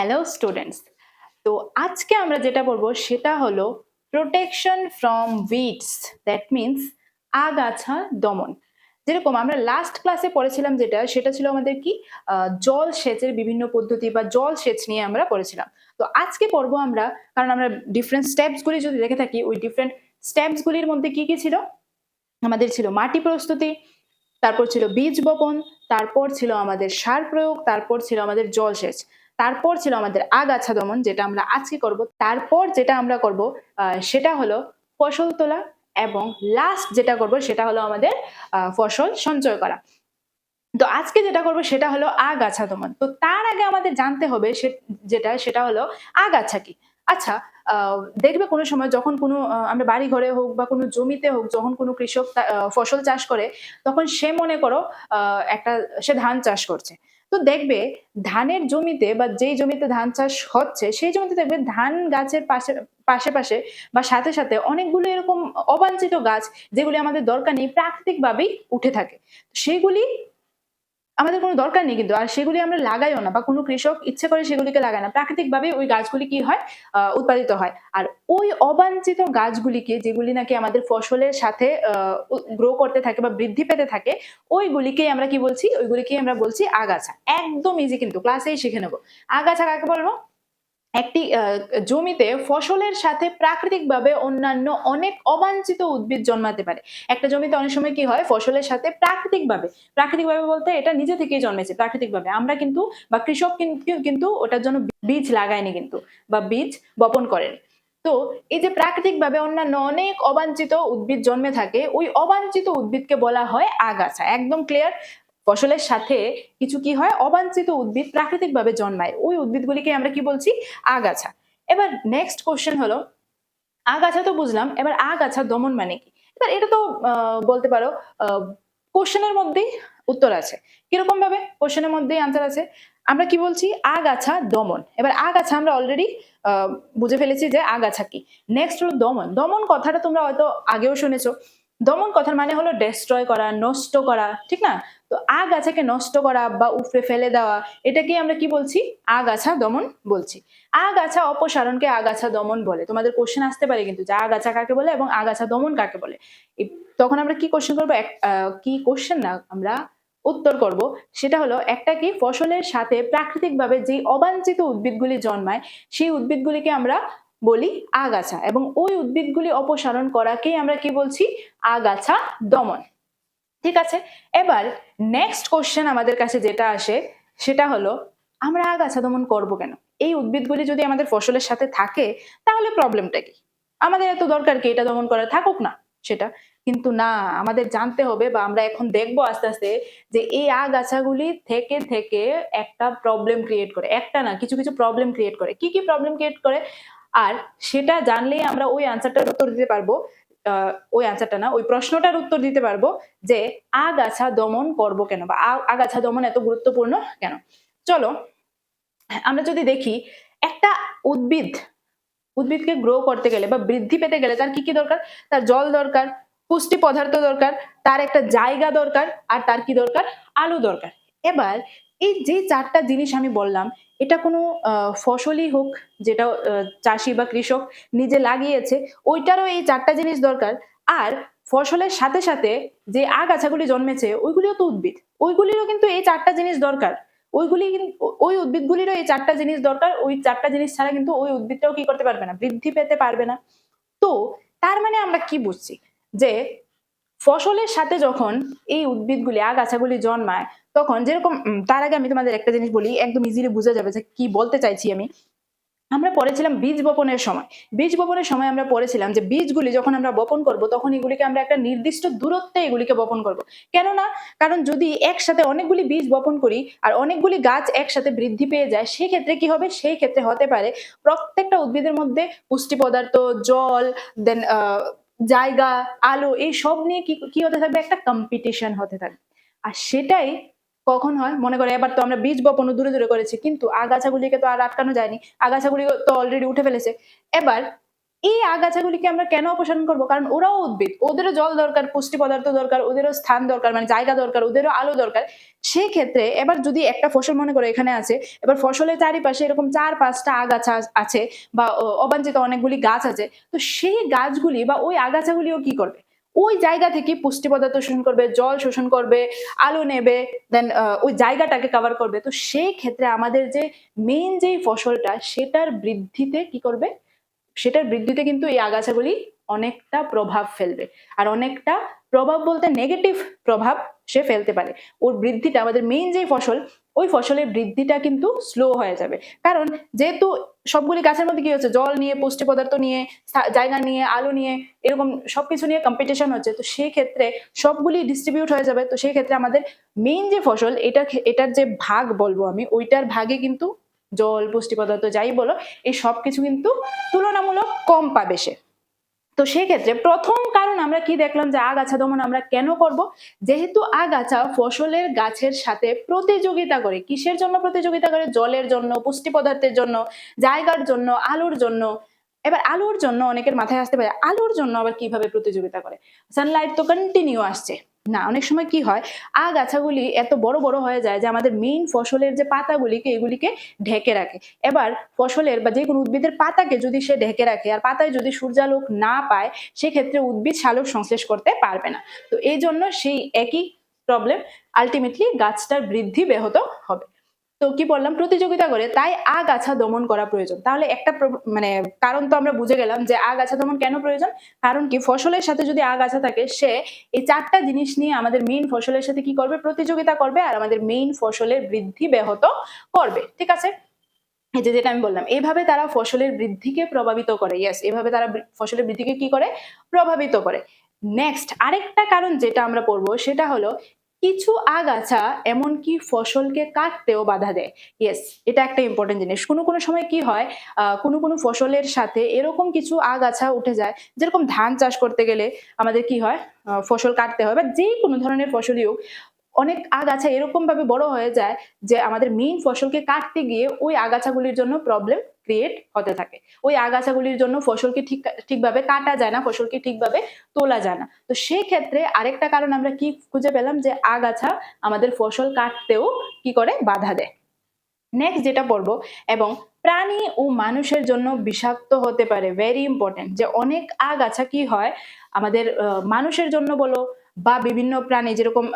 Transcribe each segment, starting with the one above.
Hello students তো আজকে আমরা যেটা বলব সেটা হলো protection from weeds that means আগাছা দমন। যেরকম আমরা লাস্ট ক্লাসে পড়েছিলাম যেটা, সেটা ছিল আমাদের কি? জল সেচের বিভিন্ন পদ্ধতি বা জল সেচ নিয়ে আমরা পড়েছিলাম। তো আজকে পড়ব আমরা, কারণ আমরা ডিফারেন্ট স্টেপসগুলি যদি দেখে থাকি, ওই ডিফারেন্ট স্টেপসগুলির মধ্যে কি কি ছিল? আমাদের ছিল মাটি প্রস্তুতি, তারপর ছিল বীজ বপন, তারপর ছিল আমাদের সার প্রয়োগ, তারপর ছিল আমাদের জলসেচ তারপর ছিল আমাদের আগাছা দমন, যেটা আমরা আজকে করব। তারপর যেটা আমরা করব সেটা হলো ফসল তোলা এবং লাস্ট যেটা করব, সেটা হলো আমাদের ফসল সঞ্চয় করা। তো আজকে যেটা করব, সেটা হলো আগাছা দমন। তো তার আগে আমাদের জানতে হবে যেটা, সেটা হলো আগাছা কি। আচ্ছা দেখবে কোনো সময় যখন কোনো আমরা বাড়ি ঘরে হোক বা কোনো জমিতে হোক, যখন কোনো কৃষক ফসল চাষ করে, তখন সে মনে করো একটা, সে ধান চাষ করছে। তো দেখবে ধানের জমিতে বা যেই জমিতে ধান চাষ হচ্ছে, সেই জমিতে দেখবে ধান গাছের পাশে পাশে পাশে বা সাথে সাথে অনেকগুলো এরকম অবাঞ্ছিত গাছ যেগুলি আমাদের দরকার নেই, প্রাকৃতিকভাবেই উঠে থাকে। সেগুলি আমাদের কোনো দরকার নেই কিন্তু, আর সেগুলি আমরা লাগাইও না বা কোনো কৃষক ইচ্ছে করে সেগুলিকে লাগায় না। প্রাকৃতিকভাবে ওই গাছগুলি কি হয়? উৎপাদিত হয়। আর ওই অবাঞ্ছিত গাছগুলিকে যেগুলি নাকি আমাদের ফসলের সাথে গ্রো করতে থাকে বা বৃদ্ধি পেতে থাকে ওইগুলিকে আমরা কি বলছি? ওইগুলিকে আমরা বলছি আগাছা। একদম ইজি কিন্তু ক্লাসেই শিখে নেব। আগাছা কাকে বলব? একটি জমিতে ফসলের সাথে প্রাকৃতিকভাবে অন্যান্য অনেক অবাঞ্ছিত উদ্ভিদ জন্মাতে পারে। একটা জমিতে অনেক সময় কি হয়? ফসলের সাথে প্রাকৃতিকভাবে প্রাকৃতিকভাবে বলতে এটা নিজে থেকেই জন্মেছে প্রাকৃতিকভাবে। আমরা কিন্তু, বা কৃষক কিন্তু কিন্তু ওটার জন্য বীজ লাগায়নি কিন্তু, বা বীজ বপন করেনি। তো এই যে প্রাকৃতিকভাবে অন্যান্য অনেক অবাঞ্ছিত উদ্ভিদ জন্মে থাকে, ওই অবাঞ্ছিত উদ্ভিদকে বলা হয় আগাছা। একদম ক্লিয়ার ফসলের সাথে কিছু কি হয়? অবাঞ্ছিত উদ্ভিদ প্রাকৃতিকভাবে জন্মায়। ওই উদ্ভিদগুলিকে আমরা কি বলছি? আগাছা। এবার নেক্সট কোশ্চেন হলো, আগাছা তো বুঝলাম, এবার আগাছা দমন মানে কি? এবার এটা তো বলতে পারো কোশ্চেনের মধ্যেই উত্তর আছে। কীরকম ভাবে? কোশ্চেনের মধ্যেই আনসার আছে। আমরা কি বলছি? আগাছা দমন। এবার আগাছা আমরা অলরেডি বুঝে ফেলেছি যে আগাছা কি। নেক্সট হলো দমন। দমন কথাটা তোমরা হয়তো আগেও শুনেছো। দমন কথার মানে হলো ডেস্ট্রয় করা, নষ্ট করা, ঠিক না? তো আগাছাকে নষ্ট করা বা উপড়ে ফেলে দেওয়া এটাকে আমরা কি বলছি? আগাছা দমন বলছি। আগাছা অপসারণকে আগাছা দমন বলে। তোমাদের কোশ্চেন আসতে পারে কিন্তু যে আগাছা কাকে বলে এবং আগাছা দমন কাকে বলে। তখন আমরা কি কোশ্চেন করব? কি কোশ্চেন না, আমরা উত্তর করব। সেটা হলো একটা কি? ফসলের সাথে প্রাকৃতিকভাবে যে অবাঞ্ছিত উদ্ভিদগুলি জন্মায়, সেই উদ্ভিদগুলিকে আমরা বলি আগাছা এবং ওই উদ্ভিদগুলি অপসারণ করাকেই আমরা কি বলছি? আগাছা দমন। ঠিক আছে? এবার নেক্সট কোশ্চেন আমাদের কাছে যেটা আসে, সেটা হলো, আমরা আগাছা দমন করব কেন? এই উদ্ভিদগুলি যদি আমাদের ফসলের সাথে থাকে, তাহলে প্রবলেমটা কি? আমাদের এত দরকার কি এটা দমন করা থাকুক না সেটা? কিন্তু না, আমাদের জানতে হবে বা আমরা এখন দেখব আস্তে আস্তে যে এই আগাছাগুলি থেকে থেকে একটা প্রবলেম ক্রিয়েট করে। একটা না, কিছু কিছু প্রবলেম ক্রিয়েট করে। কি কি প্রবলেম ক্রিয়েট করে? আর সেটা জানলেই আমরা ওই আনসারটার উত্তর দিতে পারব। ওই আনসারটা না, ওই প্রশ্নটার উত্তর দিতে পারব যে আগাছা দমন করব কেন বা আগাছা দমন এত গুরুত্বপূর্ণ কেন? চলো, আমরা যদি দেখি, একটা উদ্ভিদ, উদ্ভিদকে গ্রো করতে গেলে বা বৃদ্ধি পেতে গেলে তার কি কি দরকার? তার জল দরকার, পুষ্টি পদার্থ দরকার, তার একটা জায়গা দরকার আর তার কি দরকার? আলো দরকার। এবার এই যে চারটা জিনিস আমি বললাম এটা কোনো ফসলই হোক যেটা চাষি বা কৃষক নিজে লাগিয়েছে, ওইটারও এই চারটা জিনিস দরকার। আর ফসলের সাথে সাথে যে আগাছাগুলি জন্মেছে, ওইগুলিও তো উদ্ভিদ। ওইগুলিরও কিন্তু এই চারটা জিনিস দরকার। ওইগুলি ওই উদ্ভিদগুলিরও এই চারটা জিনিস দরকার। ওই চারটা জিনিস ছাড়া কিন্তু ওই উদ্ভিদটাও কি করতে পারবে না? বৃদ্ধি পেতে পারবে না। তো তার মানে আমরা কি বুঝছি? যে ফসলের সাথে যখন এই উদ্ভিদগুলি, আগাছাগুলি জন্মায় তখন যেরকম তার আগে আমি তোমাদের একটা জিনিস বলি, একদম ইজিলি বোঝা যাবে যে কি বলতে চাইছি আমি। আমরা পড়েছিলাম বীজ বপনের সময়। বীজ বপনের সময় আমরা পড়েছিলাম যে বীজগুলি যখন আমরা বপন করব, তখন এগুলিকে আমরা একটা নির্দিষ্ট দূরত্বে এগুলিকে বপন করব। কেননা, কারণ যদি একসাথে অনেকগুলি বীজ বপন করি আর অনেকগুলি গাছ একসাথে বৃদ্ধি পেয়ে যায় সেই ক্ষেত্রে কি হবে? সেই ক্ষেত্রে হতে পারে প্রত্যেকটা উদ্ভিদের মধ্যে পুষ্টি পদার্থ, জল দেন জায়গা, আলো, এই সব নিয়ে কি কি হতে থাকবে? একটা কম্পিটিশন হতে থাকবে। আর সেটাই কখন হয়? মনে করে এবার তো আমরা বীজ বপন দূরে দূরে করেছি, কিন্তু আগাছাগুলিকে তো আর আটকানো যায়নি। আগাছাগুলি তো অলরেডি উঠে ফেলেছে। এবার এই আগাছাগুলিকে আমরা কেন অপসারণ করব? কারণ ওরাও উদ্ভিদ। ওদেরও জল দরকার, পুষ্টি পদার্থ দরকার, ওদেরও স্থান দরকার মানে জায়গা দরকার, ওদেরও আলো দরকার। সেই ক্ষেত্রে এবার যদি একটা ফসল মনে করো এখানে আছে, এবার ফসলের চারিপাশে এরকম চার পাঁচটা আগাছা আছে বা অবাঞ্ছিত অনেকগুলি গাছ আছে, তো সেই গাছগুলি বা ওই আগাছাগুলিও কি করবে? ওই জায়গা থেকে পুষ্টি পদার্থ শোষণ করবে, জল শোষণ করবে, আলো নেবে দেন ওই জায়গাটাকে কভার করবে। তো সেই ক্ষেত্রে আমাদের যে মেইন যেই ফসলটা, সেটার বৃদ্ধিতে কি করবে? সেটার বৃদ্ধিতে কিন্তু এই আগাছাগুলি অনেকটা প্রভাব ফেলবে। আর অনেকটা প্রভাব বলতে নেগেটিভ প্রভাব সে ফেলতে পারে। ওর বৃদ্ধিটা, আমাদের মেইন যেই ফসল, ওই ফসলের বৃদ্ধিটা কিন্তু স্লো হয়ে যাবে। কারণ যেহেতু সবগুলি গাছের মধ্যে কি হচ্ছে? জল নিয়ে পুষ্টি পদার্থ নিয়ে জায়গা নিয়ে, আলো নিয়ে, এরকম সবকিছু নিয়ে কম্পিটিশন হচ্ছে। তো সেই ক্ষেত্রে সবগুলি ডিস্ট্রিবিউট হয়ে যাবে। তো সেই ক্ষেত্রে আমাদের মেইন যে ফসল, এটা এটার যে ভাগ বলব আমি, ওইটার ভাগে কিন্তু জল পুষ্টি পদার্থ যাই বলো, এই সব কিছু কিন্তু তুলনামূলক কম পাবে সে। তো সেক্ষেত্রে প্রথম কারণ আমরা কি দেখলাম যে আগাছা দমন আমরা কেন করব? যেহেতু আগাছা ফসলের গাছের সাথে প্রতিযোগিতা করে, কিসের জন্য প্রতিযোগিতা করে? জলের জন্য, পুষ্টি পদার্থের জন্য, জায়গার জন্য, আলুর জন্য। এবার আলুর জন্য অনেকের মাথায় আসতে পারে, আলুর জন্য আবার কীভাবে প্রতিযোগিতা করে? সানলাইট তো কন্টিনিউ আসছে। না, অনেক সময় কি হয়, আগাছাগুলি এত বড় বড় হয়ে যায় যে আমাদের মেইন ফসলের যে পাতাগুলিকে, এগুলিকে ঢেকে রাখে। এবার ফসলের বা যে কোনো উদ্ভিদের পাতাকে যদি সে ঢেকে রাখে আর পাতায় যদি সূর্যালোক না পায়, সেক্ষেত্রে উদ্ভিদ সালোক সংশ্লেষ করতে পারবে না। তো এই জন্য সেই একই প্রবলেম আলটিমেটলি গাছটার বৃদ্ধি ব্যাহত হবে। তো কি বললাম? প্রতিযোগিতা করে তাই আগাছা দমন করা প্রয়োজন। তাহলে একটা মানে কারণ তো আমরা বুঝে গেলাম যে আগাছা দমন কেন প্রয়োজন? কারণ কি ফসলের সাথে যদি আগাছা থাকে, সে এই চারটা জিনিস নিয়ে আমাদের মেইন ফসলের সাথে কি করবে? প্রতিযোগিতা করবে আর আমাদের মেইন ফসলের বৃদ্ধি ব্যাহত করবে। ঠিক আছে? এই যে যেটা আমি বললাম এইভাবে তারা ফসলের বৃদ্ধিকে প্রভাবিত করে। ইয়েস এভাবে তারা ফসলের বৃদ্ধিকে কি করে? প্রভাবিত করে। নেক্সট আরেকটা কারণ যেটা আমরা পড়ব সেটা হলো কিছু আগাছা এমনকি ফসলকে কাটতেও বাধা দেয়। ইয়েস এটা একটা ইম্পর্টেন্ট জিনিস। কোনো কোনো সময় কি হয় কোনো কোনো ফসলের সাথে এরকম কিছু আগাছা উঠে যায়, যেরকম ধান চাষ করতে গেলে আমাদের কি হয় ফসল কাটতে হয় বা যে কোনো ধরনের ফসলই হোক, অনেক আগাছা এরকম ভাবে বড় হয়ে যায় যে আমাদের মেইন ফসলকে কাটতে গিয়ে ওই আগাছাগুলির জন্য প্রবলেম ক্রিয়েট হতে থাকে। ওই আগাছাগুলির জন্য ফসলকে ঠিক, ঠিকভাবে কাটা যায় না, ফসলকে ঠিকভাবে তোলা যায় না। তো সেই ক্ষেত্রে আরেকটা কারণ আমরা কি খুঁজে পেলাম যে আগাছা আমাদের ফসল কাটতেও কি করে? বাধা দেয়। নেক্সট যেটা পড়ব, এবং প্রাণী ও মানুষের জন্য বিষাক্ত হতে পারে। ভেরি ইম্পর্টেন্ট যে অনেক আগাছা কি হয়? আমাদের মানুষের জন্য বলো বা বিভিন্ন প্রাণী যেরকম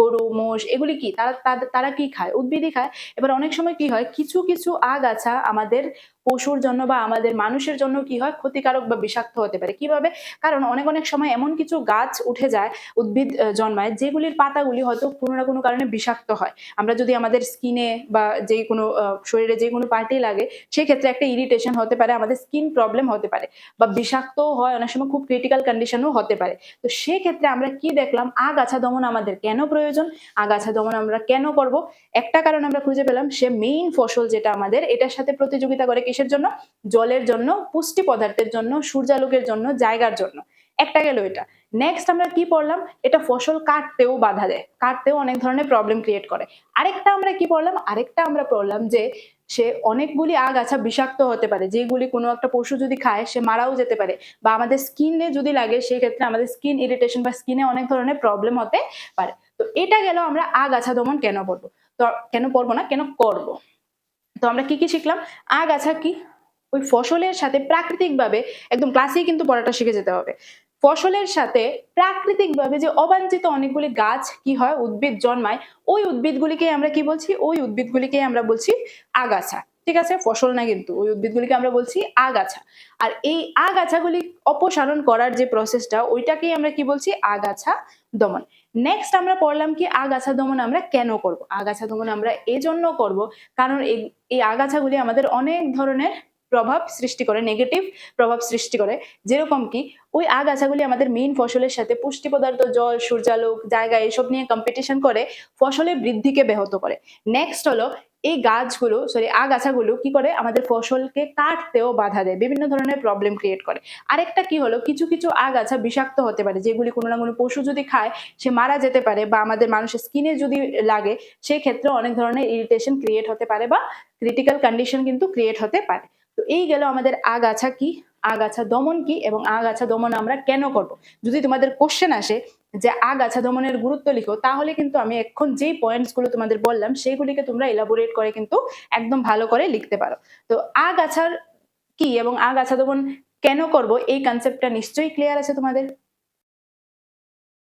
গরু, মোষ, এগুলি কি? তারা তারা কি খায়? উদ্ভিদই খায়। এবার অনেক সময় কি হয়? কিছু কিছু আগাছা আমাদের পশুর জন্য বা আমাদের মানুষের জন্য কি হয়? ক্ষতিকারক বা বিষাক্ত হতে পারে। কীভাবে? কারণ অনেক অনেক সময় এমন কিছু গাছ উঠে যায়, উদ্ভিদ জন্মায়, যেগুলির পাতাগুলি হয়তো কোনো না কোনো কারণে বিষাক্ত হয়। আমরা যদি আমাদের স্কিনে বা যে কোনো শরীরে যে কোনো পার্টি লাগে, সেক্ষেত্রে একটা ইরিটেশন হতে পারে, আমাদের স্কিন প্রবলেম হতে পারে বা বিষাক্তও হয়, অনেক সময় খুব ক্রিটিক্যাল কন্ডিশনও হতে পারে। তো সেক্ষেত্রে আমরা কি দেখলাম আগাছা দমন আমাদের কেন প্রয়োজন? আগাছা দমন আমরা কেন করব? একটা কারণ আমরা খুঁজে পেলাম, সে মেইন ফসল যেটা আমাদের, এটার সাথে প্রতিযোগিতা করে কিসের জন্য? জলের জন্য, পুষ্টি পদার্থের জন্য, সূর্যালোকের জন্য, জায়গার জন্য। একটা গেল এটা। নেক্সট আমরা কি পড়লাম? এটা ফসল কাটতেও বাধা দেয়, কাটতেও অনেক ধরনের প্রবলেম ক্রিয়েট করে। আরেকটা আমরা কি পড়লাম? আরেকটা আমরা পড়লাম যে সে অনেকগুলি আগাছা বিষাক্ত হতে পারে। যেগুলি কোনো একটা পশু যদি খায়, সে মারাও যেতে পারে বা আমাদের স্কিনে যদি লাগে, সেই ক্ষেত্রে আমাদের স্কিন ইরিটেশন বা স্কিনে অনেক ধরনের প্রবলেম হতে পারে। তো এটা গেল আমরা আগাছা দমন কেন পড়ব তো কেন করব না, কেন করব? তো আমরা কি কি শিখলাম? আগাছা কি? ওই ফসলের সাথে প্রাকৃতিকভাবে একদম ক্লাসেই কিন্তু পড়াটা শিখে যেতে হবে। ফসলের সাথে প্রাকৃতিকভাবে যে অবাঞ্ছিত অনেকগুলি গাছ কি হয়, উদ্ভিদ জন্মায়, ওই উদ্ভিদগুলিকে আমরা কি বলছি? ওই উদ্ভিদগুলিকে আমরা বলছি আগাছা। ঠিক আছে? ফসল না কিন্তু, ওই উদ্ভিদগুলিকে আমরা বলছি আগাছা। আর এই আগাছাগুলি অপসারণ করার যে প্রসেসটা ওইটাকেই আমরা কি বলছি? আগাছা দমন। নেক্সট আমরা পড়লাম কি, আগাছা দমন আমরা কেন করব? আগাছা দমন আমরা এজন্য করব, কারণ এই- এই আগাছাগুলি আমাদের অনেক ধরনের প্রভাব সৃষ্টি করে নেগেটিভ প্রভাব সৃষ্টি করে। যেরকম কি, ওই আগাছাগুলি আমাদের মেইন ফসলের সাথে পুষ্টি পদার্থ, জল, সূর্যালোক, জায়গা এসব নিয়ে কম্পিটিশন করে, ফসলের বৃদ্ধিকে ব্যাহত করে। নেক্সট হলো, এই গাছগুলো সরি আগাছাগুলো কি করে? আমাদের ফসলকে কাটতেও বাধা দেয়, বিভিন্ন ধরনের প্রবলেম ক্রিয়েট করে। আরেকটা কি হলো? কিছু কিছু আগাছা বিষাক্ত হতে পারে, যেগুলি কোনো না কোনো পশু যদি খায়, সে মারা যেতে পারে বা আমাদের মানুষের স্কিনে যদি লাগে সেই ক্ষেত্রে অনেক ধরনের ইরিটেশন ক্রিয়েট হতে পারে বা ক্রিটিক্যাল কন্ডিশন কিন্তু ক্রিয়েট হতে পারে। তো এই গেল আমাদের আগাছা কি? আগাছা দমন কি? এবং আগাছা দমন আমরা কেন করব? যদি তোমাদের কোশ্চেন আসে যে আগাছা দমনের গুরুত্ব লিখো, তাহলে কিন্তু আমি এখন যেই পয়েন্টসগুলো তোমাদের বললাম, সেগুলিকে তোমরা এলাবোরেট করে কিন্তু একদম ভালো করে লিখতে পারো। তো আগাছার কি এবং আগাছা দমন কেন করব? এই কনসেপ্টটা নিশ্চয়ই ক্লিয়ার আছে তোমাদের?